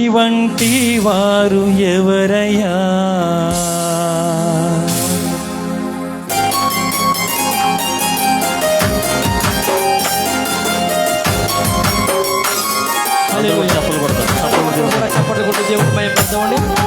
ఇవంటి వారు ఎవరయ్యా? చప్పట్లు కొడతారు. దేవుడు మేము పెద్దవండి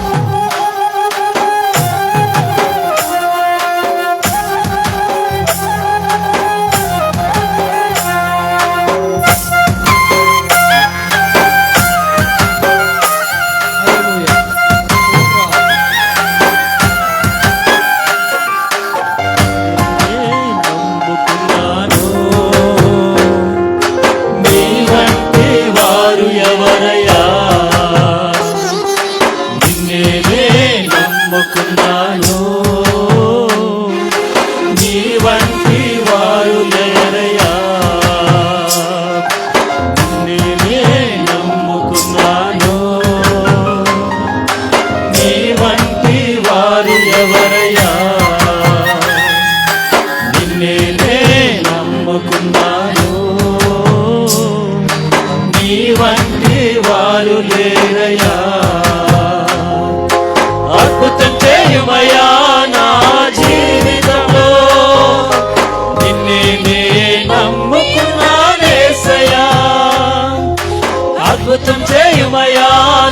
అద్భుతం చేయుమయా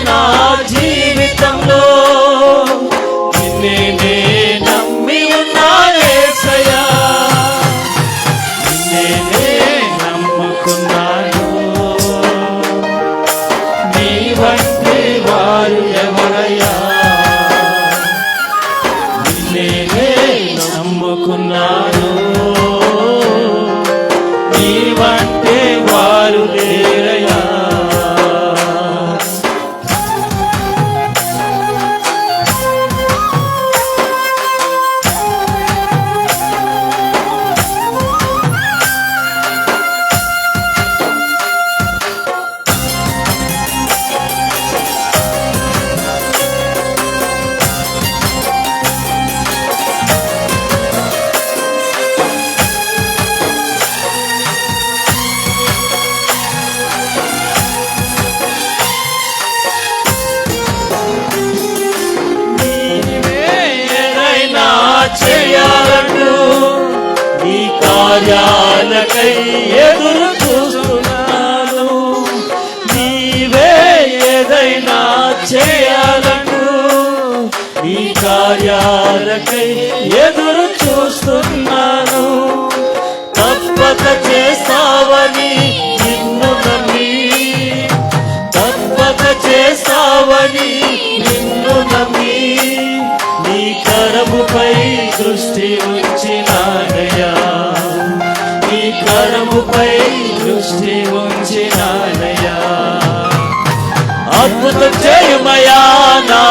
నా జీవితంలో? కార్యాలకై ఎదురు చూస్తున్నాను. తప్పక చేస్తావని నిన్ను నమ్మి. తప్పక చేస్తావని నిన్ను నమ్మి. నీ కరముపై దృష్టి ఉంచినానయా నీ కరముపై దృష్టి ఉంచినానయా అద్భుత చేయుమయా నా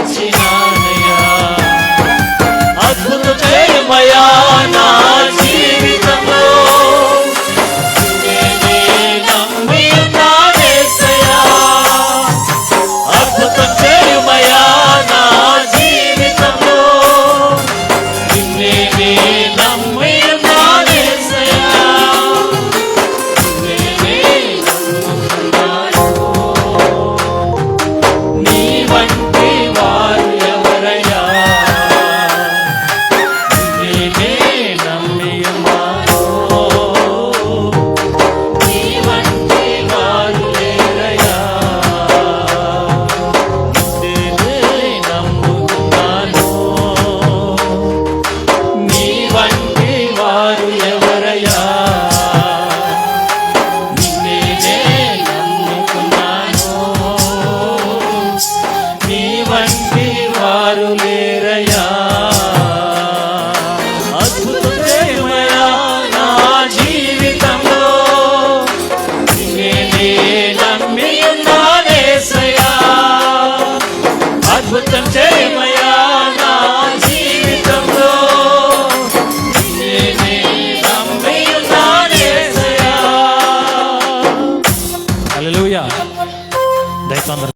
পারছি না। மயா